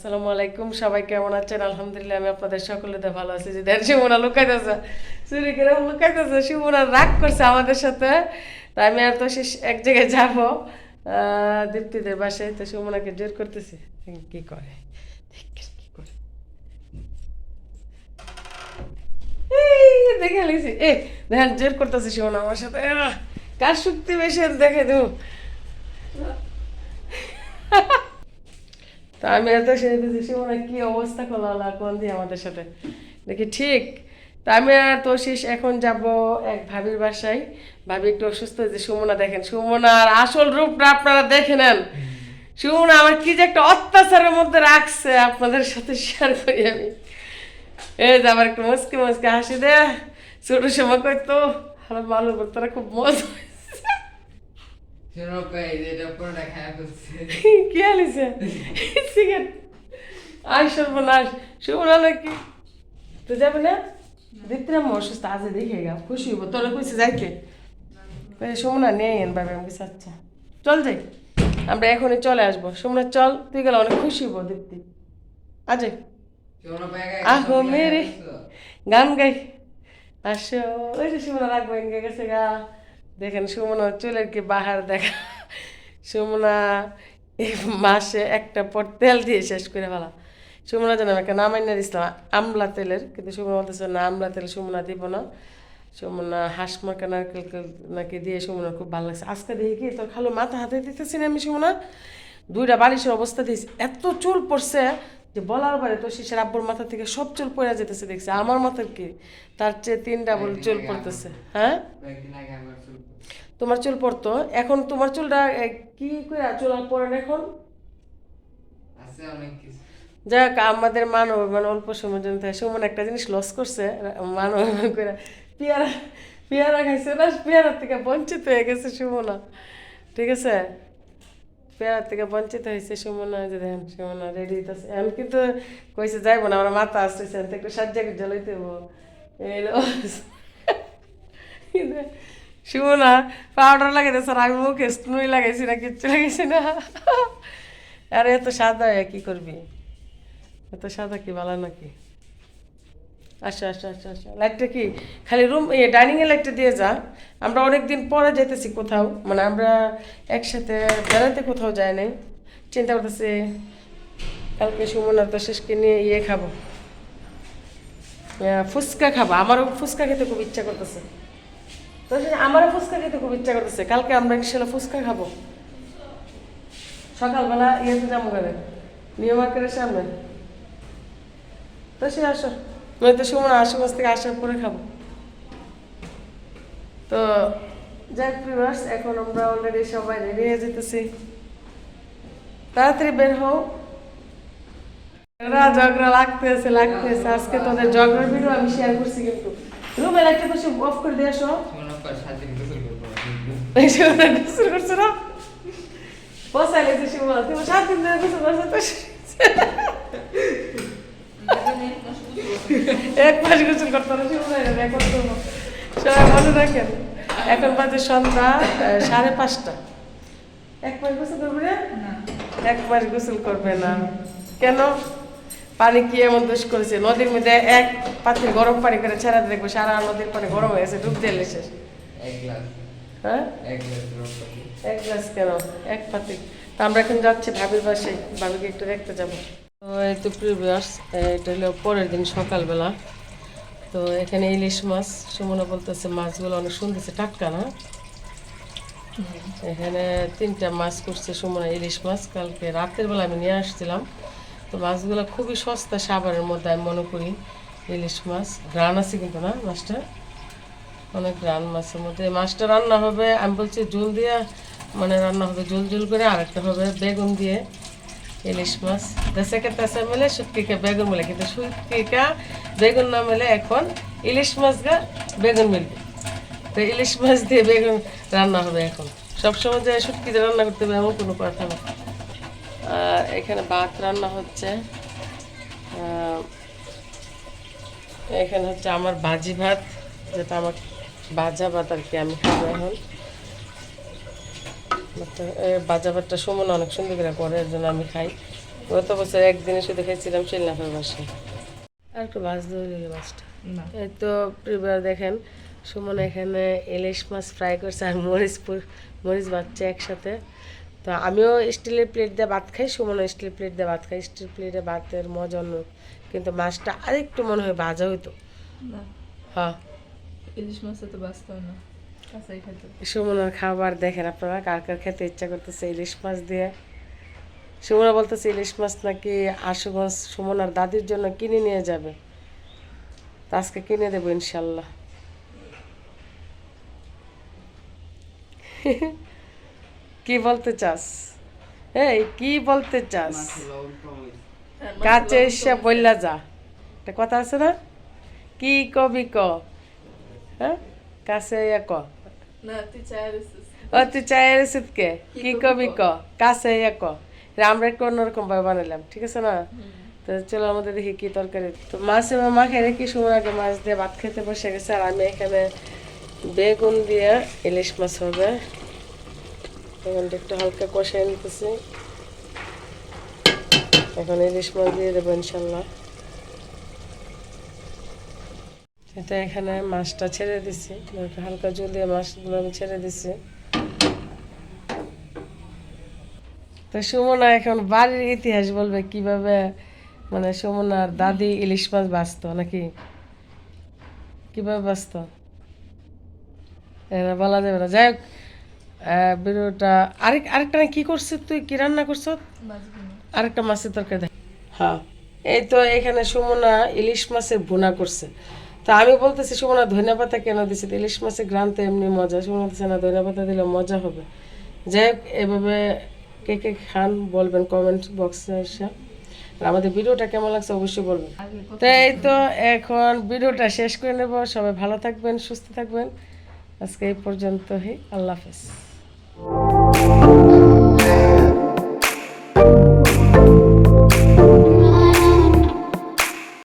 আসসালামু আলাইকুম, সবাই কেমন আছেন? আলহামদুলিল্লাহ, আমি আপনাদের সকলেতে ভালো আছি। যে দেন শিমুনা লুকাইতেছে চুরি করে লুকাইতেছে শিমুনা রাগ করছে আমাদের সাথে। তাই আমি আর তো শেষ এক জায়গায় যাব। দীপ্তিদের বাসায়। তো শিমুনাকে জোর করতেছি। কি করে কি দেখে এ দেখেন, জোর করতেছে শিমুনা আমার সাথে। কার শক্তি বেশি দেখে দেবো। তা আমি এত সেরে দিয়েছি শিমুনা কি অবস্থা করল কোন দিয়ে আমাদের সাথে? দেখি ঠিক। তা আমি আর তো শেষ এখন যাব এক ভাবির বাসায়। ভাবি একটু অসুস্থ হয়েছে সুমনা দেখেন। সুমনার আসল রূপটা আপনারা দেখে নেন। সুমনা আমার কি যে একটা অত্যাচারের মধ্যে রাখছে, আপনাদের সাথে শেয়ার করি আমি। এই যে আমার একটু মুসকে মুসকে হাসি দে ছোট সময় কইতো আমার মালুর তারা খুব মজা হয়েছে শোনো কই যেটা পুরোটা খায়া ফেলছে কি আলিছে সিগারেট। আই সর্বনাশ শুভনা নাকি। তুই যাবে না? দেখতে না অসুস্থ আজ দেখে গা খুশি হব তোরা কইছে যাইতে সুমনা নেই এন ভাবে আমি আচ্ছা চল যাই আমরা এখনই চলে আসব। সুমনা চল তুই গেলে অনেক খুশি হব দেখতে আজ আহো মেরে। গান গাই। আসো। ওই যে সুমনা রাখব গেছে গা। দেখেন সুমনা চুলের কি বাহার দেখা। সুমনা মাসে একটা পর তেল দিয়ে শেষ করে ফেলা। সুমনা যেন একটা নাম আইনা দিছিলাম আমলা তেলের, কিন্তু সুমনা বলতেছে, না, আমলা তেল সুমনা দিব না। সুমনা হাঁস মার্কা নারকেল নাকি দিয়ে সুমনা খুব ভালো লাগছে। আজকে দেখি কি, তোর খালো মাথা হাতে দিতেছি না আমি সুমনা? দুইটা বালিশের অবস্থা দিয়েছি এত চুল পড়ছে যে বলার বারে তো শিশের আব্বুর মাথা থেকে সব চুল পড়ে যেতেছে দেখছি। আমার মাথার কি? তার চেয়ে তিন ডাবল চুল পড়তেছে। হ্যাঁ। তোমার চুল পড়তো? এখন তোমার চুলটা কি করে চুল আর পড়ে না এখন? যাক আমাদের মানব মানে অল্প সময়ের জন্য সুমন একটা জিনিস লস করছে। মানব করে পেয়ারা পেয়ারা খাইছে না পেয়ারার থেকে বঞ্চিত হয়ে গেছে সুমনা। ঠিক আছে? পেয়ারার থেকে বঞ্চিত হয়েছে সুমনা যে দেখেন সুমনা রেডি হইতেছে। আমি কিন্তু কইছে, যাইবো না, আমার মাথা আসতেছে একটু সাজ্জা করে জ্বলাইতে হব এই লো। সুমনা পাউডার লাগাইতে স্যার আমি মুখে স্নুই লাগাইছি না, কিচ্ছু লাগাইছি না। আরে, এত সাদা কি করবি? এত সাদা কি ভালো নাকি? আচ্ছা আচ্ছা আচ্ছা আচ্ছা। লাইটটা কি? খালি রুম এ ডাইনিংয়ে লাইটটা দিয়ে যা। আমরা অনেক দিন পরে যাইতেছি কোথাও। মানে আমরা একসাথে বেড়াতে কোথাও যাই নাই। চিন্তা করতেছি, কালকে সুমনার তো শেষকে নিয়ে ইয়ে খাব। ফুচকা খাব। আমারও ফুচকা খেতে খুব ইচ্ছা করতেছে। তো আমারও ফুচকা খেতে খুব ইচ্ছা করতেছে। কালকে আমরা ইনশাল্লাহ ফুচকা খাব। সকালবেলা ইয়েতে যাব নিউ মার্কেটের সামনে। তো সে আসো। নয় তো সুমন আশেপাশ থেকে আসার পরে খাব। তো যাই প্রিভার্স এখন আমরা অলরেডি সবাই রেডি হয়ে যেতেছি। তাড়াতাড়ি বের হও। ঝগড়া ঝগড়া লাগতেছে লাগতেছে। আজকে তোদের ঝগড়ার ভিডিও আমি শেয়ার করছি কিন্তু। রুমের একটা তো অফ করে দিয়ে আসো। গোসল করছ না? বসাই গেছে সুমনা। তুমি সাত দিন ধরে গোসল করছ তো? এক মাস গোসল করতে করব। সবাই মনে রাখেন এখন বাজে সন্ধ্যা সাড়ে পাঁচটা। এক মাস গোসল করবে না? এক মাস গোসল করবে না। কেন? পানি কি এমন দোষ করেছে? নদীর মধ্যে এক পাত্রে গরম পানি করে ছেড়ে দেখব সারা নদীর পানি গরম হয়ে গেছে ডুব শেষ। এক গ্লাস। হ্যাঁ? এক গ্লাস কেন? এক পাতি তো আমরা এখন যাচ্ছি ভাবির বাসে ভাবিকে একটু দেখতে যাব। তো প্রিভিয়াস এটা হলো পরের দিন সকালবেলা। তো এখানে ইলিশ মাছ, সুমনা বলতেছে মাছগুলো অনেক সুন্দর টাটকা না? এখানে তিনটা মাছ করছে সুমনা ইলিশ মাছ, কালকে রাতের বেলা আমি নিয়ে আসছিলাম। তো মাছগুলো খুবই সস্তা সাবারের মধ্যে, আমি মনে করি ইলিশ মাছ। গ্রান আছে কিন্তু না মাছটা? অনেক গ্রান মাছের মধ্যে। মাছটা রান্না হবে, আমি বলছি ঝোল দিয়ে মানে রান্না হবে ঝোল ঝোল করে আর একটা হবে বেগুন দিয়ে। ইলিশ মাছ। দেশেকে তেসে মেলে শুটকিকে বেগুন মেলে কিন্তু শুটকিকা বেগুন না মেলে এখন ইলিশ মাছ গা বেগুন মিলবে। তো ইলিশ মাছ দিয়ে বেগুন রান্না হবে এখন। সবসময় যে শুটকি দিয়ে রান্না করতে হবে এমন কোনো কথা না। আর এখানে ভাত রান্না হচ্ছে। এখানে হচ্ছে আমার বাজি ভাত, যেটা আমার ভাজা ভাত আর কি আমি খাব এখন। ভাজা ভাতটা সুমন অনেক সুন্দর করে করে এর জন্য আমি খাই। গত বছর একদিনে শুধু খেয়েছিলাম শিলনাফের বাসায় আর একটু মাছ ধরে মাছটা। এই তো প্রিবার দেখেন সুমন এখানে ইলিশ মাছ ফ্রাই করছে আর মরিচ মরিচ বাচ্চা একসাথে। তো আমিও স্টিলের প্লেট দিয়ে ভাত খাই সুমনও স্টিল প্লেট দিয়ে ভাত খাই স্টিল প্লেটে ভাতের মজা অন্য কিন্তু মাছটা আরেকটু মনে হয় ভাজা হইতো। হ্যাঁ। ইলিশ মাছ তো বাঁচতে না। সুমনের খাবার দেখেন আপনারা, কার কার খেতে ইচ্ছা করতেছে ইলিশ মাছ দিয়ে। সুমনা বলতেছে ইলিশ মাছ নাকি আশুগঞ্জ সুমনার দাদির জন্য কিনে নিয়ে যাবে। তো আজকে কিনে দেবো ইনশাল্লাহ। কি বলতে চাস? এই, কি বলতে চাস? কাছে এসে বললা যা। একটা কথা আছে না? কি কবি ক? হ্যাঁ? কাছে ক। ও তুই চায়ের রেসিপ কে? কি কবি ক? কাছে ইয়া ক? আমরা একটু অন্যরকম ভাবে বানালাম ঠিক আছে না? তো চলো আমাদের দেখি কি তরকারি। তো মাছ এবার সময় আগে মাছ দিয়ে ভাত খেতে বসে গেছে আর আমি এখানে বেগুন দিয়ে ইলিশ মাছ হবে। বেগুনটা একটু হালকা কষাই নিতেছি। এখন ইলিশ মাছ দিয়ে দেবো ইনশাল্লাহ। এটা এখানে মাছটা ছেড়ে দিছি। হালকা জল দিয়ে মাছগুলো আমি ছেড়ে দিছি। তো সুমনা এখন বাড়ির ইতিহাস বলবে কীভাবে মানে সুমনার দাদি ইলিশ মাছ বাঁচতো নাকি? কীভাবে বাঁচতো? এটা বলা যাবে না। যাই হোক ভিডিওটা আরেক আরেকটা কি করছিস তুই? কি রান্না করছ আরেকটা মাছের তরকারি দেখ। হ্যাঁ। এই তো এখানে সুমনা ইলিশ মাছের ভুনা করছে। তা আমি বলতেছি, সুমনা ধনে পাতা কেন দিছে? ইলিশ মাছের গ্রাম তো এমনি মজা। সুমনা বলতেছে, না ধনে পাতা দিলে মজা হবে। যাই হোক, এভাবে কে কে খান বলবেন কমেন্ট বক্সে এসে। আর আমাদের ভিডিওটা কেমন লাগছে অবশ্যই বলবেন। আগে কত তো এই তো এখন ভিডিওটা শেষ করে নেব। সবাই ভালো থাকবেন, সুস্থ থাকবেন। আজকে এই পর্যন্তই। আল্লাহ হাফেজ।